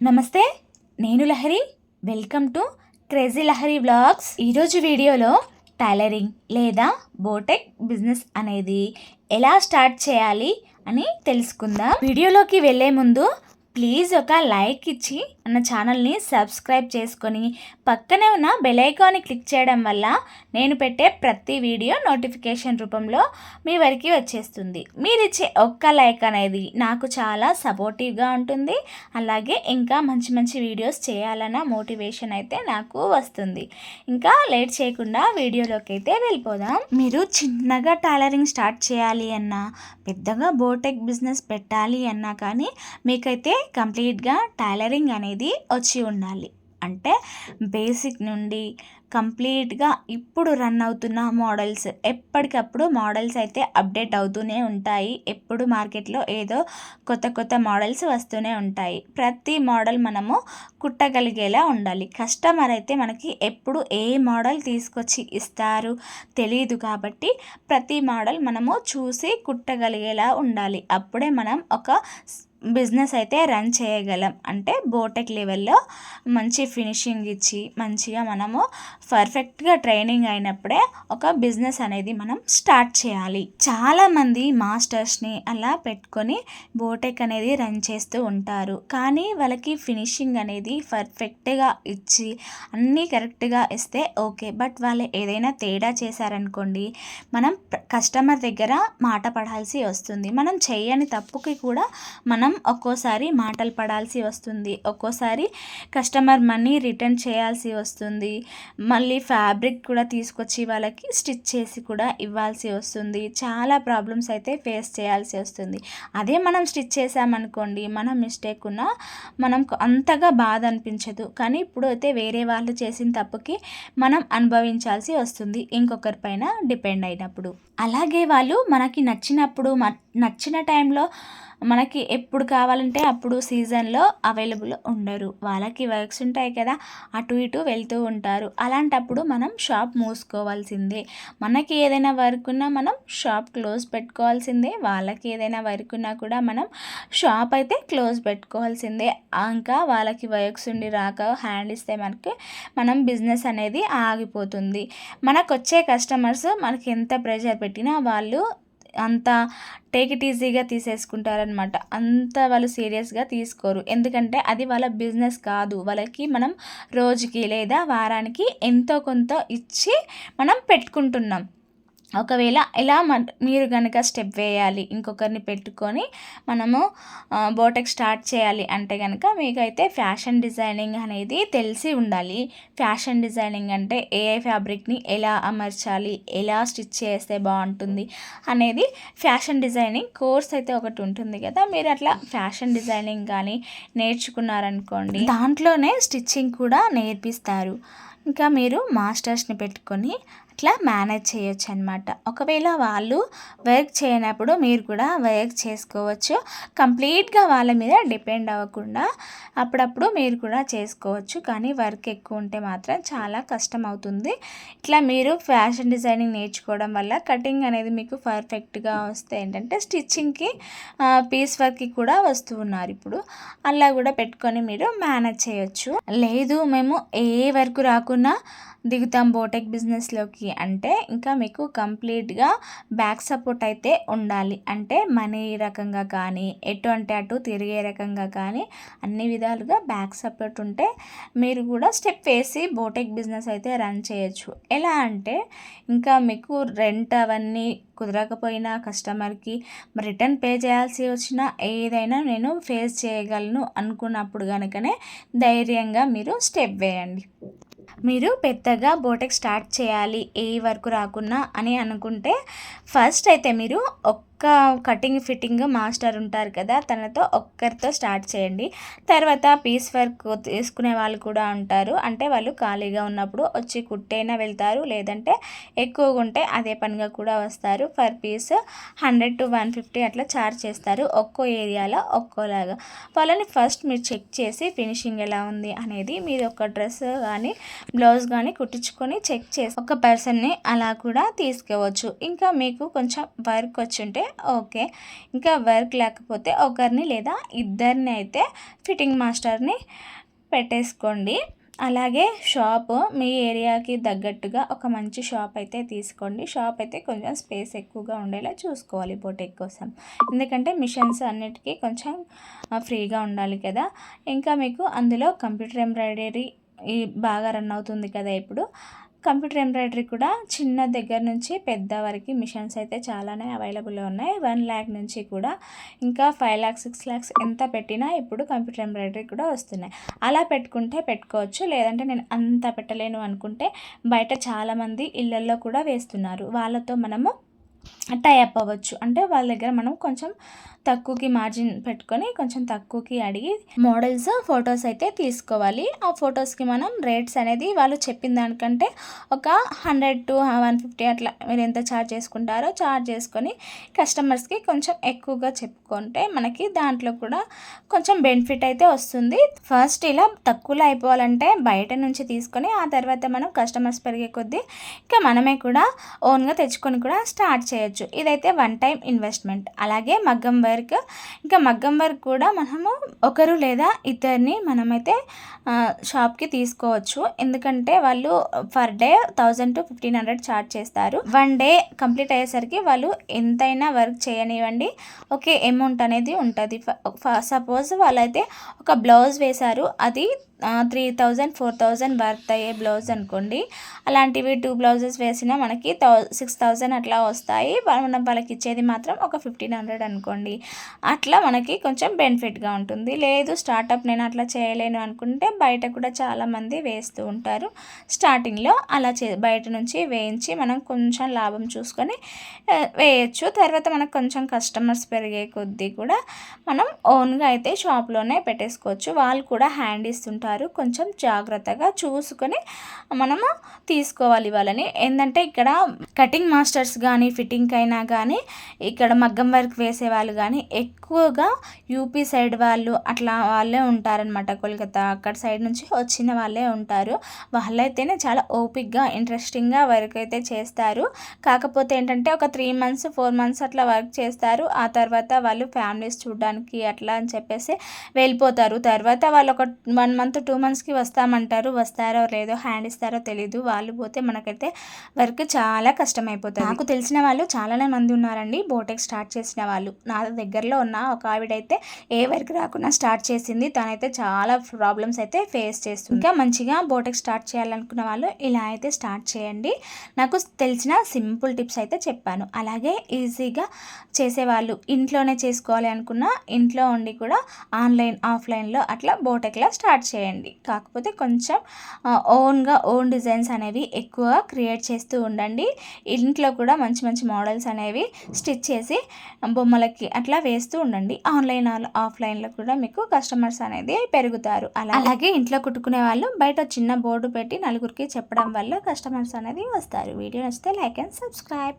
నమస్తే నేను Lahari. Welcome to crazy Lahari vlogs ఈరోజు వీడియోలో టైలరింగ్ లేదా బోటెక్ బిజినెస్ అనేది ఎలా స్టార్ట్ చేయాలి అని తెలుసుకుందాం. వీడియోలోకి వెళ్ళే ముందు ప్లీజ్ ఒక లైక్ ఇచ్చి అన్న ఛానల్ని సబ్స్క్రైబ్ చేసుకొని పక్కనే ఉన్న బెలైకాన్ని క్లిక్ చేయడం వల్ల నేను పెట్టే ప్రతి వీడియో నోటిఫికేషన్ రూపంలో మీ వరకు వచ్చేస్తుంది. మీరు ఇచ్చే ఒక్క లైక్ అనేది నాకు చాలా సపోర్టివ్గా ఉంటుంది. అలాగే ఇంకా మంచి మంచి వీడియోస్ చేయాలన్న మోటివేషన్ అయితే నాకు వస్తుంది. ఇంకా లేట్ చేయకుండా వీడియోలోకి అయితే వెళ్ళిపోదాం. మీరు చిన్నగా టైలరింగ్ స్టార్ట్ చేయాలి అన్నా పెద్దగా బోటెక్ బిజినెస్ పెట్టాలి అన్నా కానీ మీకైతే కంప్లీట్గా టైలరింగ్ అనేది వచ్చి ఉండాలి. అంటే బేసిక్ నుండి కంప్లీట్గా ఇప్పుడు రన్ అవుతున్న మోడల్స్ ఎప్పటికప్పుడు మోడల్స్ అయితే అప్డేట్ అవుతూనే ఉంటాయి. ఎప్పుడు మార్కెట్లో ఏదో కొత్త కొత్త మోడల్స్ వస్తూనే ఉంటాయి. ప్రతి మోడల్ మనము కుట్టగలిగేలా ఉండాలి. కస్టమర్ అయితే మనకి ఎప్పుడు ఏ మోడల్ తీసుకొచ్చి ఇస్తారు తెలియదు కాబట్టి ప్రతి మోడల్ మనము చూసి కుట్టగలిగేలా ఉండాలి. అప్పుడే మనం ఒక బిజినెస్ అయితే రన్ చేయగలం. అంటే బోటెక్ లెవెల్లో మంచి ఫినిషింగ్ ఇచ్చి మంచిగా మనము పర్ఫెక్ట్గా ట్రైనింగ్ అయినప్పుడే ఒక బిజినెస్ అనేది మనం స్టార్ట్ చేయాలి. చాలామంది మాస్టర్స్ని అలా పెట్టుకొని బోటెక్ అనేది రన్ చేస్తూ ఉంటారు. కానీ వాళ్ళకి ఫినిషింగ్ అనేది పర్ఫెక్ట్గా ఇచ్చి అన్నీ కరెక్ట్గా ఇస్తే ఓకే. బట్ వాళ్ళు ఏదైనా తేడా చేశారనుకోండి మనం కస్టమర్ దగ్గర మాట పడాల్సి వస్తుంది. మనం చేయని తప్పుకి కూడా మనం మనం ఒక్కోసారి మాటలు పడాల్సి వస్తుంది. ఒక్కోసారి కస్టమర్ మనీ రిటర్న్ చేయాల్సి వస్తుంది. మళ్ళీ ఫ్యాబ్రిక్ కూడా తీసుకొచ్చి వాళ్ళకి స్టిచ్ చేసి కూడా ఇవ్వాల్సి వస్తుంది. చాలా ప్రాబ్లమ్స్ అయితే ఫేస్ చేయాల్సి వస్తుంది. అదే మనం స్టిచ్ చేసామనుకోండి మనం మిస్టేక్ ఉన్న మనం అంతగా బాధ అనిపించదు. కానీ ఇప్పుడు అయితే వేరే వాళ్ళు చేసిన తప్పుకి మనం అనుభవించాల్సి వస్తుంది. ఇంకొకరి పైన డిపెండ్ అయినప్పుడు. అలాగే వాళ్ళు మనకి నచ్చినప్పుడు నచ్చిన టైంలో మనకి ఎప్పుడు కావాలంటే అప్పుడు సీజన్లో అవైలబుల్ ఉండరు. వాళ్ళకి వర్క్స్ ఉంటాయి కదా అటు ఇటు వెళ్తూ ఉంటారు. అలాంటప్పుడు మనం షాప్ మూసుకోవాల్సిందే. మనకి ఏదైనా వర్క్ ఉన్నా మనం షాప్ క్లోజ్ పెట్టుకోవాల్సిందే. వాళ్ళకి ఏదైనా వర్క్ ఉన్నా కూడా మనం షాప్ అయితే క్లోజ్ పెట్టుకోవాల్సిందే. ఇంకా వాళ్ళకి వర్క్స్ ఉండి రాక హ్యాండ్ ఇస్తే మనకి మనం బిజినెస్ అనేది ఆగిపోతుంది. మనకు వచ్చే కస్టమర్స్ మనకి ఎంత ప్రెషర్ పెట్టినా వాళ్ళు అంత టేక్ ఇట్ ఈజీగా తీసేసుకుంటారనమాట అంత వాళ్ళు సీరియస్గా తీసుకోరు. ఎందుకంటే అది వాళ్ళ బిజినెస్ కాదు. వాళ్ళకి మనం రోజుకి లేదా వారానికి ఎంతో కొంత ఇచ్చి మనం పెట్టుకుంటున్నాం. ఒకవేళ ఎలా మ మీరు కనుక స్టెప్ వేయాలి ఇంకొకరిని పెట్టుకొని మనము బోటెక్ స్టార్ట్ చేయాలి అంటే కనుక మీకైతే ఫ్యాషన్ డిజైనింగ్ అనేది తెలిసి ఉండాలి. ఫ్యాషన్ డిజైనింగ్ అంటే ఏ ఫ్యాబ్రిక్ని ఎలా అమర్చాలి ఎలా స్టిచ్ చేస్తే బాగుంటుంది అనేది ఫ్యాషన్ డిజైనింగ్ కోర్స్ అయితే ఒకటి ఉంటుంది కదా. మీరు అట్లా ఫ్యాషన్ డిజైనింగ్ కానీ నేర్చుకున్నారనుకోండి దాంట్లోనే స్టిచ్చింగ్ కూడా నేర్పిస్తారు. ఇంకా మీరు మాస్టర్స్ని పెట్టుకొని అట్లా మేనేజ్ చేయొచ్చు అనమాట ఒకవేళ వాళ్ళు వర్క్ చేయనప్పుడు మీరు కూడా వర్క్ చేసుకోవచ్చు. కంప్లీట్గా వాళ్ళ మీద డిపెండ్ అవ్వకుండా అప్పుడప్పుడు మీరు కూడా చేసుకోవచ్చు. కానీ వర్క్ ఎక్కువ ఉంటే మాత్రం చాలా కష్టం అవుతుంది ఇట్లా మీరు ఫ్యాషన్ డిజైనింగ్ నేర్చుకోవడం వల్ల కటింగ్ అనేది మీకు పర్ఫెక్ట్గా వస్తే ఏంటంటే స్టిచ్చింగ్కి పీస్ వర్క్కి కూడా వస్తూ ఉన్నారు ఇప్పుడు. అలా కూడా పెట్టుకొని మీరు మేనేజ్ చేయొచ్చు. లేదు మేము ఏ వర్క్ రాకున్నా దిగుతాం బోటెక్ బిజినెస్లోకి అంటే ఇంకా మీకు కంప్లీట్గా బ్యాక్ సపోర్ట్ అయితే ఉండాలి. అంటే మనీ రకంగా కానీ ఎటు అంటే అటు తిరిగే రకంగా కానీ అన్ని విధాలుగా బ్యాక్ సపోర్ట్ ఉంటే మీరు కూడా స్టెప్ వేసి బోటెక్ బిజినెస్ అయితే రన్ చేయొచ్చు. ఎలా అంటే ఇంకా మీకు రెంట్ అవన్నీ కుదరకపోయినా కస్టమర్కి రిటర్న్ పే చేయాల్సి వచ్చినా ఏదైనా నేను ఫేస్ చేయగలను అనుకున్నప్పుడు కనుకనే ధైర్యంగా మీరు స్టెప్ వేయండి. మీరు పెద్దగా బోటెక్ స్టార్ట్ చేయాలి ఏ వరకు రాకున్నా అని అనుకుంటే ఫస్ట్ అయితే మీరు ఒక్క కటింగ్ ఫిట్టింగ్ మాస్టర్ ఉంటారు కదా తనతో ఒక్కరితో స్టార్ట్ చేయండి. తర్వాత పీస్ వర్క్ తీసుకునే వాళ్ళు కూడా ఉంటారు. అంటే వాళ్ళు ఖాళీగా ఉన్నప్పుడు వచ్చి కుట్టైనా వెళ్తారు లేదంటే ఎక్కువగా ఉంటే అదే పనిగా కూడా వస్తారు. Per piece hundred to one fifty అట్లా చార్జ్ చేస్తారు ఒక్కో ఏరియాలో ఒక్కోలాగా. వాళ్ళని ఫస్ట్ మీరు చెక్ చేసి ఫినిషింగ్ ఎలా ఉంది అనేది మీరు ఒక డ్రెస్ కానీ బ్లౌజ్ కానీ కుట్టించుకొని చెక్ చేసి ఒక పర్సన్ని అలా కూడా తీసుకోవచ్చు. ఇంకా మీకు కొంచెం వర్క్ వచ్చి ఉంటే ఓకే. ఇంకా వర్క్ లేకపోతే ఒకరిని లేదా ఇద్దరిని అయితే ఫిట్టింగ్ మాస్టర్ని పెట్టేసుకోండి. అలాగే షాప్ మీ ఏరియాకి తగ్గట్టుగా ఒక మంచి షాప్ అయితే తీసుకోండి. షాప్ అయితే కొంచెం స్పేస్ ఎక్కువగా ఉండేలా చూసుకోవాలి బొటెక్ కోసం. ఎందుకంటే మిషన్స్ అన్నిటికీ కొంచెం ఫ్రీగా ఉండాలి కదా. ఇంకా మీకు అందులో కంప్యూటర్ ఎంబ్రాయిడరీ బాగా రన్ అవుతుంది కదా ఇప్పుడు. కంప్యూటర్ ఎంబ్రాయిడరీ కూడా చిన్న దగ్గర నుంచి పెద్ద వరకు మిషన్స్ అయితే చాలానే అవైలబుల్లో ఉన్నాయి. వన్ ల్యాక్ నుంచి కూడా ఇంకా ఫైవ్ ల్యాక్స్ సిక్స్ ల్యాక్స్ ఎంత పెట్టినా ఇప్పుడు కంప్యూటర్ ఎంబ్రాయిడరీ కూడా వస్తున్నాయి. అలా పెట్టుకుంటే పెట్టుకోవచ్చు. లేదంటే నేను అంత పెట్టలేను అనుకుంటే బయట చాలామంది ఇళ్ళల్లో కూడా వేస్తున్నారు. వాళ్ళతో మనము టైఅప్ అవ్వచ్చు. అంటే వాళ్ళ దగ్గర మనం కొంచెం తక్కువకి మార్జిన్ పెట్టుకొని కొంచెం తక్కువకి అడిగి మోడల్స్ ఫొటోస్ అయితే తీసుకోవాలి. ఆ ఫొటోస్కి మనం రేట్స్ అనేది వాళ్ళు చెప్పిన దానికంటే ఒక హండ్రెడ్ టు వన్ ఫిఫ్టీ అట్లా మీరు ఎంత ఛార్జ్ చేసుకుంటారో ఛార్జ్ చేసుకొని కస్టమర్స్కి కొంచెం ఎక్కువగా చెప్పుకుంటే మనకి దాంట్లో కూడా కొంచెం బెనిఫిట్ అయితే వస్తుంది. ఫస్ట్ ఇలా తక్కువలో అయిపోవాలంటే బయట నుంచి తీసుకొని ఆ తర్వాత మనం కస్టమర్స్ పెరిగే కొద్దీ ఇంకా మనమే కూడా ఓన్గా తెచ్చుకొని కూడా స్టార్ట్ చేయొచ్చు. ఇదైతే వన్ టైం ఇన్వెస్ట్మెంట్ అలాగే మగ్గం వర్క్. ఇంకా మగ్గం వర్క్ కూడా మనము ఒకరు లేదా ఇద్దరిని మనమైతే షాప్కి తీసుకోవచ్చు. ఎందుకంటే వాళ్ళు per day thousand to fifteen hundred charge చేస్తారు. వన్ డే కంప్లీట్ అయ్యేసరికి వాళ్ళు ఎంతైనా వర్క్ చేయనివ్వండి. ఓకే అమౌంట్ అనేది ఉంటుంది. సపోజ్ వాళ్ళైతే ఒక బ్లౌజ్ వేశారు. అది three thousand four thousand worth అయ్యే బ్లౌజ్ అనుకోండి. అలాంటివి టూ బ్లౌజెస్ వేసినా మనకి థౌ సిక్స్ థౌజండ్ అట్లా వస్తాయి. మనం వాళ్ళకి ఇచ్చేది మాత్రం ఒక ఫిఫ్టీన్ హండ్రెడ్ అనుకోండి. అట్లా మనకి కొంచెం బెనిఫిట్గా ఉంటుంది. లేదు స్టార్టప్ నేను అట్లా చేయలేను అనుకుంటే బయట కూడా చాలామంది వేస్తూ ఉంటారు. స్టార్టింగ్లో అలా చే బయట నుంచి వేయించి మనం కొంచెం లాభం చూసుకొని వేయచ్చు. తర్వాత మనకు కొంచెం కస్టమర్స్ పెరిగే కొద్దీ కూడా మనం ఓన్గా అయితే షాప్లోనే పెట్టేసుకోవచ్చు. వాళ్ళు కూడా హ్యాండ్ ఇస్తుంటారు. ఉంటారు కొంచెం జాగ్రత్తగా చూసుకొని మనము తీసుకోవాలి వాళ్ళని. ఏంటంటే ఇక్కడ కటింగ్ మాస్టర్స్ కానీ ఫిట్టింగ్ అయినా కానీ ఇక్కడ మగ్గం వర్క్ వేసే వాళ్ళు కానీ ఎక్కువగా యూపీ సైడ్ వాళ్ళు అట్లా వాళ్ళే ఉంటారనమాట కోల్కతా అక్కడ సైడ్ నుంచి వచ్చిన వాళ్ళే ఉంటారు. వాళ్ళైతేనే చాలా ఓపిక్గా ఇంట్రెస్టింగ్గా వర్క్ అయితే చేస్తారు. కాకపోతే ఏంటంటే ఒక త్రీ మంత్స్ ఫోర్ మంత్స్ అట్లా వర్క్ చేస్తారు. ఆ తర్వాత వాళ్ళు ఫ్యామిలీస్ చూడడానికి అట్లా అని చెప్పేసి వెళ్ళిపోతారు. తర్వాత వాళ్ళు ఒక వన్ మంత్ టూ మంత్స్కి వస్తామంటారు వస్తారో లేదో హ్యాండ్ ఇస్తారో తెలీదు. వాళ్ళు పోతే మనకైతే వర్క్ చాలా కష్టమైపోతుంది. నాకు తెలిసిన వాళ్ళు చాలానే మంది ఉన్నారండి బోటెక్ స్టార్ట్ చేసిన వాళ్ళు. నా దగ్గరలో ఉన్న ఒక ఆవిడైతే ఏ వర్క్ రాకుండా స్టార్ట్ చేసింది. తనైతే చాలా ప్రాబ్లమ్స్ అయితే ఫేస్ చేస్తుంది. ఇంకా మంచిగా బోటెక్ స్టార్ట్ చేయాలనుకున్న వాళ్ళు ఇలా అయితే స్టార్ట్ చేయండి. నాకు తెలిసిన సింపుల్ టిప్స్ అయితే చెప్పాను. అలాగే ఈజీగా చేసేవాళ్ళు ఇంట్లోనే చేసుకోవాలి అనుకున్న ఇంట్లో ఉండి కూడా ఆన్లైన్ ఆఫ్లైన్లో అట్లా బోటెక్లా స్టార్ట్ చేయండి. కాకపోతే కొంచెం ఓన్గా ఓన్ డిజైన్స్ అనేవి ఎక్కువ క్రియేట్ చేస్తూ ఉండండి. ఇంట్లో కూడా మంచి మంచి మోడల్స్ అనేవి స్టిచ్ చేసి బొమ్మలకి అట్లా వేస్తూ ఉండండి. ఆన్లైన్ ఆఫ్లైన్లో కూడా మీకు కస్టమర్స్ అనేది పెరుగుతారు. అలాగే ఇంట్లో కుట్టుకునే వాళ్ళు బయట చిన్న బోర్డు పెట్టి నలుగురికి చెప్పడం వల్ల కస్టమర్స్ అనేది వస్తారు. వీడియో నచ్చితే లైక్ అండ్ సబ్స్క్రైబ్.